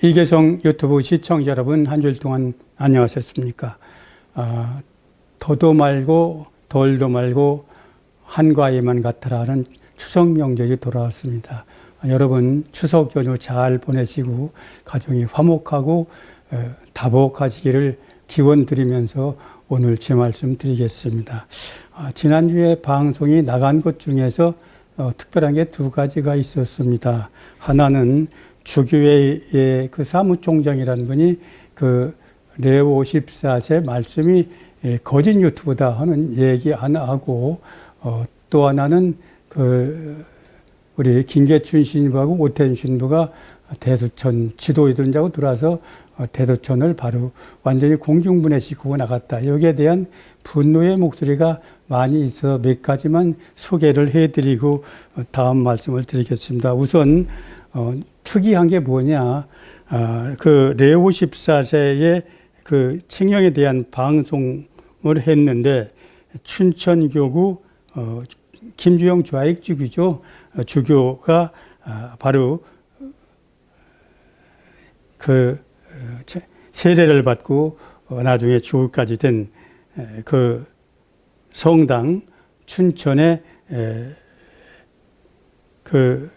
이계성 유튜브 시청자 여러분 한 주일 동안 안녕하셨습니까? 아, 더도 말고 덜도 말고 한과에만 같으라는 추석 명절이 돌아왔습니다. 아, 여러분 추석 연휴 잘 보내시고 가정이 화목하고 에, 다복하시기를 기원 드리면서 오늘 제 말씀 드리겠습니다. 아, 지난주에 방송이 나간 것 중에서 어, 특별한 게 두 가지가 있었습니다. 하나는 주교회의 그 사무총장이라는 분이 그 레오 14세 말씀이 예, 거짓 유튜브다 하는 얘기 하나 하고 어, 또 하나는 그 우리 김계춘 신부하고 오태준 신부가 대두천 지도이든자고 들어와서 어, 대두천을 바로 완전히 공중분해시키고 나갔다. 여기에 대한 분노의 목소리가 많이 있어 몇 가지만 소개를 해드리고 어, 다음 말씀을 드리겠습니다. 우선 어, 특이한 게 뭐냐? 아, 그 레오 14세의 그 칙령에 대한 방송을 했는데 춘천교구 어, 김주영 좌익 주교죠. 어, 주교가 아, 바로 그 어, 체- 세례를 받고 어, 나중에 주교까지 된 그 성당 춘천의 에, 그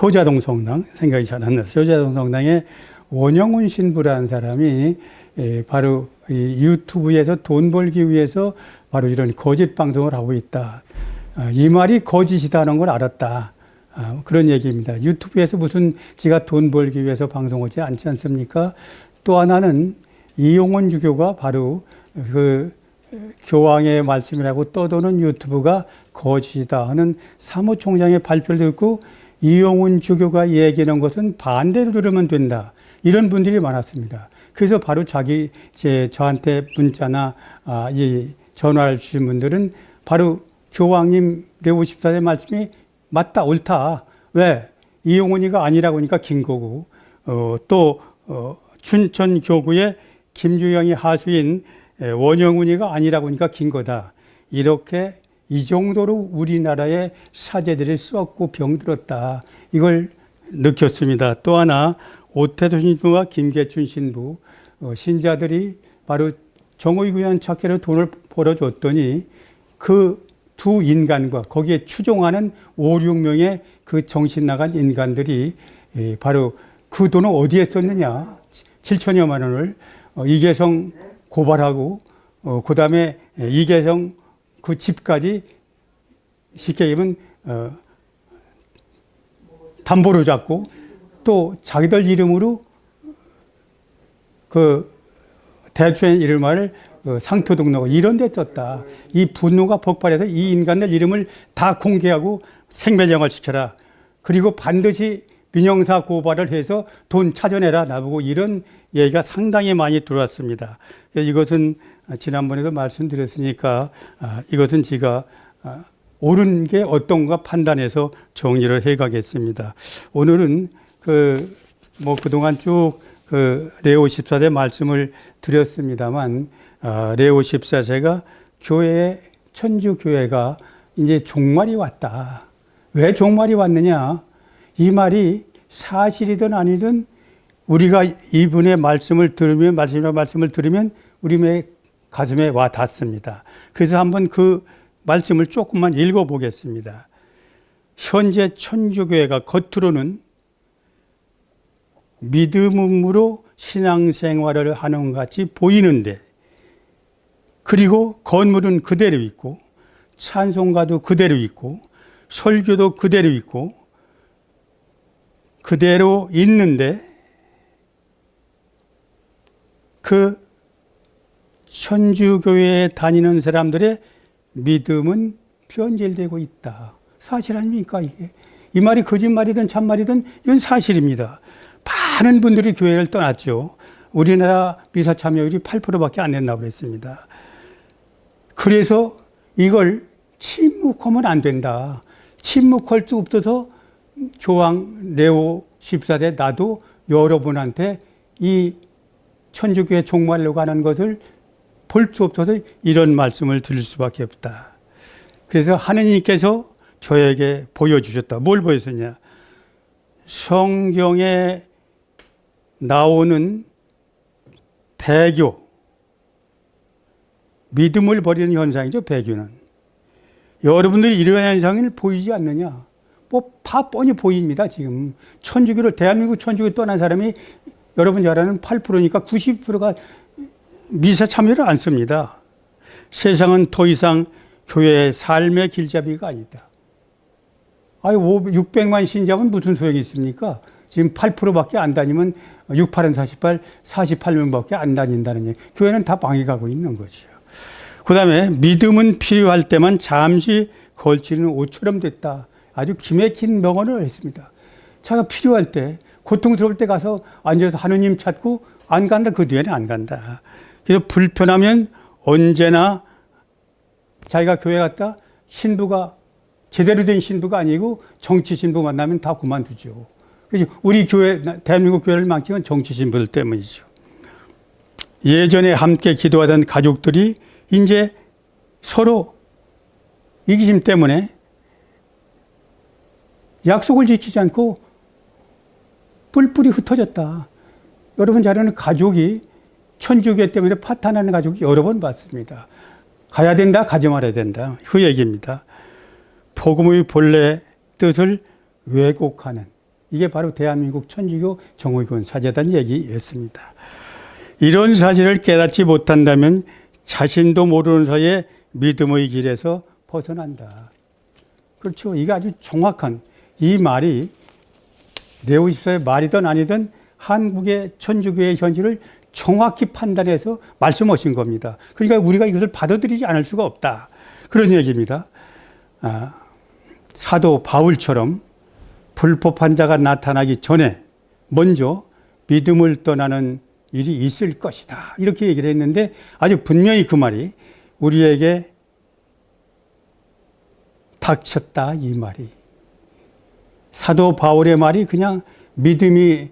효자동 성당 생각이 잘 안 나서 효자동 성당에 원영훈 신부라는 사람이 에, 바로 이 유튜브에서 돈 벌기 위해서 바로 이런 거짓 방송을 하고 있다. 아, 이 말이 거짓이다는 걸 알았다. 아, 그런 얘기입니다. 유튜브에서 무슨 지가 돈 벌기 위해서 방송하지 않지 않습니까? 또 하나는 이용원 주교가 바로 그 교황의 말씀이라고 떠도는 유튜브가 거짓이다 하는 사무총장의 발표를 듣고 이용훈 주교가 얘기하는 것은 반대로 들으면 된다. 이런 분들이 많았습니다. 그래서 바로 자기 제 저한테 문자나 아, 이 전화를 주신 분들은 바로 교황님 레오 14대 말씀이 맞다 옳다. 왜 이용훈이가 아니라고 하니까 긴 거고 어, 또 어, 춘천 교구의 김주영이 하수인 에, 원영훈이가 아니라고 하니까 긴 거다. 이렇게 이 정도로 우리나라의 사제들이 썩고 병들었다. 이걸 느꼈습니다. 또 하나 오태도 신부와 김계춘 신부 어, 신자들이 바로 정의 구현 찾기로 돈을 벌어줬더니 그 두 인간과 거기에 추종하는 5, 6명의 그 정신 나간 인간들이 예, 바로 그 돈을 어디에 썼느냐. 7천여만 원을 어, 이계성 고발하고 어, 그 다음에 이계성 그 집까지 쉽게 얘기하면 어, 담보로 잡고 또 자기들 이름으로 그 대주의 이름을 어, 상표 등록 이런 데 썼다. 이 분노가 폭발해서 이 인간들 이름을 다 공개하고 생매장을 시켜라. 그리고 반드시 민영사 고발을 해서 돈 찾아내라 나보고 이런 얘기가 상당히 많이 들어왔습니다. 이것은 지난번에도 말씀드렸으니까 아, 이것은 제가 아, 옳은 게 어떤가 판단해서 정리를 해 가겠습니다. 오늘은 그 뭐 그동안 쭉 그 레오 14세 말씀을 드렸습니다만 아, 레오 14세가 교회 천주 교회가 이제 종말이 왔다. 왜 종말이 왔느냐? 이 말이 사실이든 아니든 우리가 이분의 말씀을 들으면 말씀이라 말씀을 들으면 우리의 가슴에 와 닿습니다. 그래서 한번 그 말씀을 조금만 읽어 보겠습니다. 현재 천주교회가 겉으로는 믿음으로 신앙생활을 하는 것 같이 보이는데 그리고 건물은 그대로 있고 찬송가도 그대로 있고 설교도 그대로 있고 그대로 있는데 그 천주교회에 다니는 사람들의 믿음은 변질되고 있다. 사실 아닙니까 이게? 이 말이 거짓말이든 참말이든 이건 사실입니다. 많은 분들이 교회를 떠났죠. 우리나라 미사 참여율이 8%밖에 안 된다고 그랬습니다. 그래서 이걸 침묵하면 안 된다. 침묵할 수 없어서 교황 레오 14세 나도 여러분한테 이 천주교회 종말로 가는 것을 볼 수 없어서 이런 말씀을 드릴 수밖에 없다. 그래서 하느님께서 저에게 보여주셨다. 뭘 보여줬냐? 성경에 나오는 배교, 믿음을 버리는 현상이죠, 배교는. 여러분들이 이러한 현상을 보이지 않느냐? 뭐 다 뻔히 보입니다, 지금. 천주교를, 대한민국 천주교 떠난 사람이 여러분 잘 아는 8%니까 90%가 미사 참여를 안 씁니다. 세상은 더 이상 교회의 삶의 길잡이가 아니다. 아유, 600만 신자면 무슨 소용이 있습니까? 지금 8%밖에 안 다니면 6, 8은 48, 48명밖에 안 다닌다는 얘기. 교회는 다 방해가고 있는 거죠. 그 다음에 믿음은 필요할 때만 잠시 걸치는 옷처럼 됐다. 아주 기맥힌 명언을 했습니다. 차가 필요할 때, 고통스러울 때 가서 앉아서 하느님 찾고 안 간다. 그 뒤에는 안 간다. 그래서 불편하면 언제나 자기가 교회 갔다 신부가 제대로 된 신부가 아니고 정치 신부 만나면 다 그만두죠. 그래서 우리 교회, 대한민국 교회를 망친 건 정치 신부들 때문이죠. 예전에 함께 기도하던 가족들이 이제 서로 이기심 때문에 약속을 지키지 않고 뿔뿔이 흩어졌다. 여러분 잘 아는 가족이 천주교 때문에 파탄하는 가족이 여러 번 봤습니다. 가야 된다, 가지 말아야 된다. 그 얘기입니다. 복음의 본래 뜻을 왜곡하는 이게 바로 대한민국 천주교 정의군 사재단 얘기였습니다. 이런 사실을 깨닫지 못한다면 자신도 모르는 사이에 믿음의 길에서 벗어난다. 그렇죠. 이게 아주 정확한 이 말이 레오 14의 말이든 아니든 한국의 천주교의 현실을 정확히 판단해서 말씀하신 겁니다. 그러니까 우리가 이것을 받아들이지 않을 수가 없다. 그런 얘기입니다. 아, 사도 바울처럼 불법한 자가 나타나기 전에 먼저 믿음을 떠나는 일이 있을 것이다. 이렇게 얘기를 했는데 아주 분명히 그 말이 우리에게 닥쳤다. 이 말이. 사도 바울의 말이 그냥 믿음이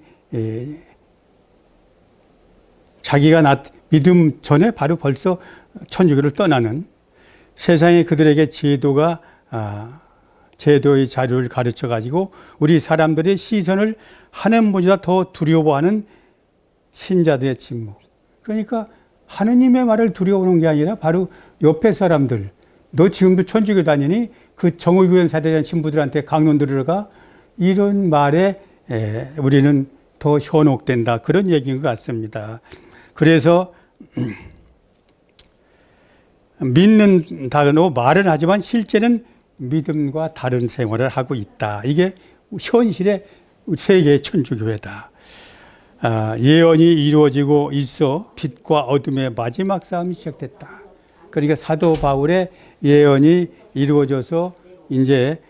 자기가 나, 믿음 전에 바로 벌써 천주교를 떠나는 세상에 그들에게 제도가 아, 제도의 자료를 가르쳐 가지고 우리 사람들의 시선을 하나님보다 더 두려워하는 신자들의 침묵. 그러니까 하느님의 말을 두려워하는 게 아니라 바로 옆에 사람들. 너 지금도 천주교 다니니 그 정의교회 사대한 신부들한테 강론 들으러가 이런 말에 우리는 더 현혹된다. 그런 얘기인 것 같습니다. 그래서 믿는다고 말은 하지만 실제는 믿음과 다른 생활을 하고 있다. 이게 현실의 세계 천주교회다. 아, 예언이 이루어지고 있어 빛과 어둠의 마지막 싸움이 시작됐다. 그러니까 사도 바울의 예언이 이루어져서 이제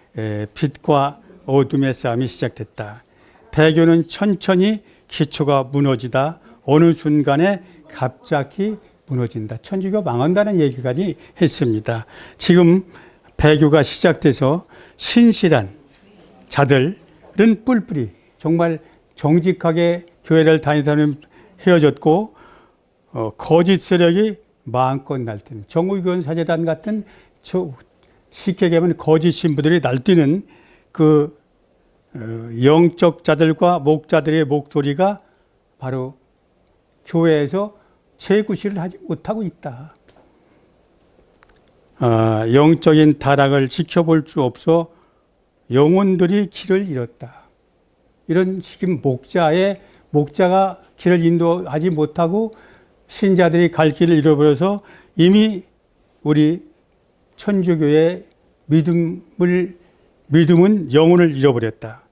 빛과 어둠의 싸움이 시작됐다. 배교는 천천히 기초가 무너지다 어느 순간에 갑자기 무너진다. 천주교 망한다는 얘기까지 했습니다. 지금 배교가 시작돼서 신실한 자들은 뿔뿔이 정말 정직하게 교회를 다니다는 헤어졌고 어, 거짓 세력이 마음껏 날뛰는 정의교원 사제단 같은 저, 쉽게 얘기하면 거짓 신부들이 날뛰는 그 어, 영적 자들과 목자들의 목소리가 바로 교회에서 재구실을 하지 못하고 있다. 아, 영적인 타락을 지켜볼 수 없어 영혼들이 길을 잃었다. 이런 지금 목자의 목자가 길을 인도하지 못하고 신자들이 갈 길을 잃어버려서 이미 우리 천주교의 믿음을 믿음은 영혼을 잃어버렸다.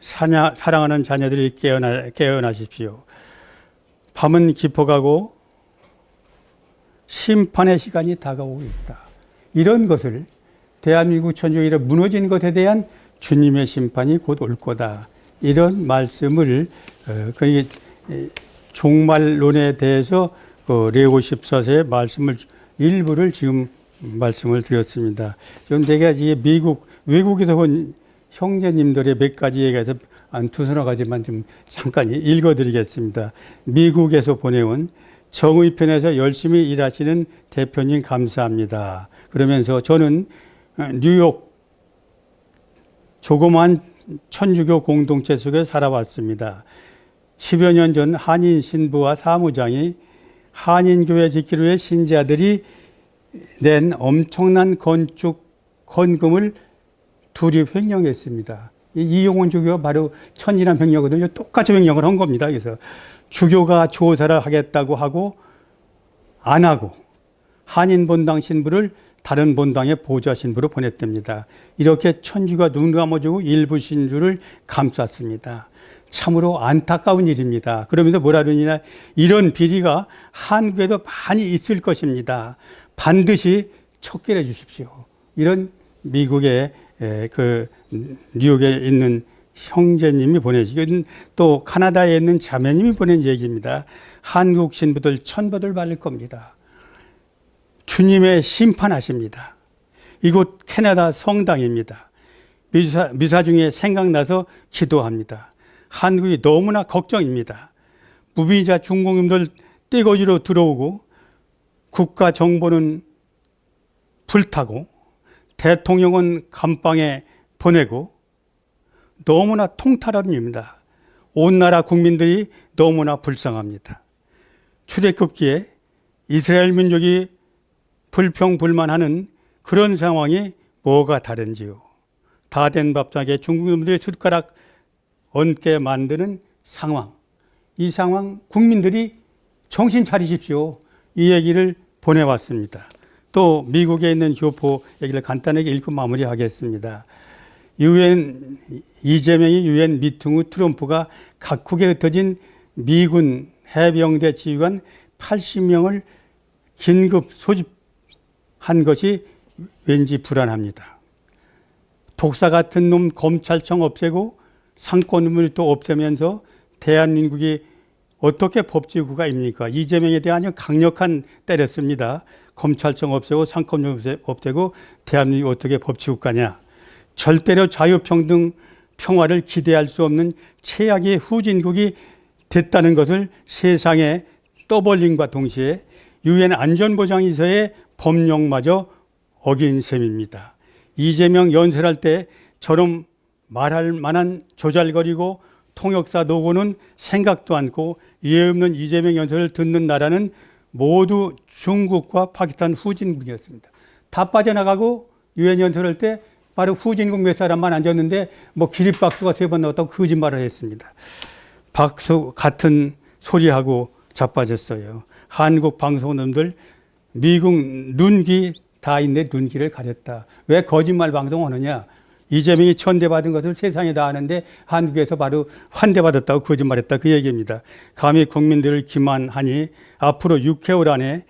사냐, 사랑하는 자녀들이 깨어나, 깨어나십시오. 밤은 깊어가고 심판의 시간이 다가오고 있다. 이런 것을 대한민국 천주교가 무너진 것에 대한 주님의 심판이 곧 올 거다. 이런 말씀을 어, 거의 종말론에 대해서 그 레오 14세의 말씀을 일부를 지금 말씀을 드렸습니다. 좀 제가 이게 미국 외국에서 온 형제님들의 몇 가지 얘기해서 한 두서너 가지만 좀 잠깐 읽어드리겠습니다. 미국에서 보내온 정의 편에서 열심히 일하시는 대표님 감사합니다. 그러면서 저는 뉴욕 조그만 천주교 공동체 속에 살아왔습니다. 10여 년 전 한인 신부와 사무장이 한인교회 짓기로 해 신자들이 낸 엄청난 건축 헌금을 둘이 횡령했습니다. 이 이용원 주교가 바로 천진한 횡령거든요. 똑같이 횡령을 한 겁니다. 그래서 주교가 조사를 하겠다고 하고 안 하고 한인 본당 신부를 다른 본당의 보좌 신부로 보냈답니다. 이렇게 천주가 눈 감아주고 일부 신주를 감쌌습니다. 참으로 안타까운 일입니다. 그러면서 뭐라 그러냐 이런 비리가 한국에도 많이 있을 것입니다. 반드시 척결해 주십시오. 이런 미국의 에, 그 뉴욕에 있는 형제님이 보내시고 또 카나다에 있는 자매님이 보낸 얘기입니다. 한국 신부들 천벌을 받을 겁니다. 주님의 심판하십니다. 이곳 캐나다 성당입니다. 미사, 미사 중에 생각나서 기도합니다. 한국이 너무나 걱정입니다. 무비자 중공인들 떼거지로 들어오고 국가 정보는 불타고 대통령은 감방에 보내고 너무나 통탈합니다. 온 나라 국민들이 너무나 불쌍합니다. 출애굽기에 이스라엘 민족이 불평불만하는 그런 상황이 뭐가 다른지요? 다 된 밥상에 중국인들의 숟가락 얹게 만드는 상황. 이 상황 국민들이 정신 차리십시오. 이 얘기를 보내왔습니다. 또 미국에 있는 교포 얘기를 간단하게 읽고 마무리하겠습니다. 유엔 이재명이 유엔 미팅 후 트럼프가 각국에 흩어진 미군 해병대 지휘관 80명을 긴급 소집한 것이 왠지 불안합니다. 독사 같은 놈 검찰청 없애고 상권을 또 없애면서 대한민국이 어떻게 법치국가입니까? 이재명에 대한 강력한 때렸습니다. 검찰청 없애고 상권을 없애고 대한민국이 어떻게 법치국가냐? 절대로 자유평등 평화를 기대할 수 없는 최악의 후진국이 됐다는 것을 세상에 떠벌림과 동시에 유엔 안전보장이서의 법령마저 어긴 셈입니다. 이재명 연설할 때처럼 말할 만한 조잘거리고 통역사 노고는 생각도 않고 이해 없는 이재명 연설을 듣는 나라는 모두 중국과 파키스탄 후진국이었습니다. 다 빠져나가고 유엔 연설할 때 바로 후진국 몇 사람만 앉았는데 뭐 기립박수가 세 번 나왔다고 거짓말을 했습니다. 박수 같은 소리하고 자빠졌어요. 한국 방송놈들 미국 눈기 다 있네 눈기를 가렸다. 왜 거짓말 방송하느냐? 이재명이 천대받은 것을 세상에 다 아는데 한국에서 바로 환대받았다고 거짓말했다 그 얘기입니다. 감히 국민들을 기만하니 앞으로 6개월 안에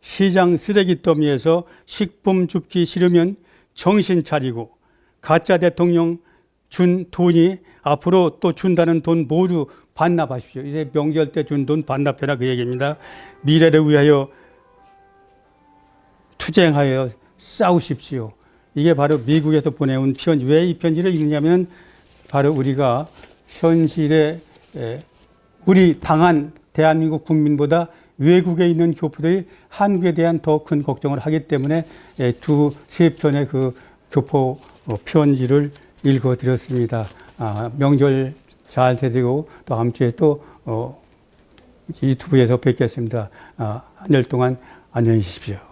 시장 쓰레기 더미에서 식품 줍기 싫으면 정신 차리고 가짜 대통령 준 돈이 앞으로 또 준다는 돈 모두 반납하십시오. 이제 명절 때 준 돈 반납해라 그 얘기입니다. 미래를 위하여 투쟁하여 싸우십시오. 이게 바로 미국에서 보내온 편지. 왜 이 편지를 읽냐면 바로 우리가 현실에 우리 당한 대한민국 국민보다 외국에 있는 교포들이 한국에 대한 더 큰 걱정을 하기 때문에 두 세 편의 그 교포 어, 편지를 읽어드렸습니다. 아, 명절 잘 되시고 또 다음 주에 또 어, 유튜브에서 뵙겠습니다. 아, 한달 동안 안녕히 계십시오.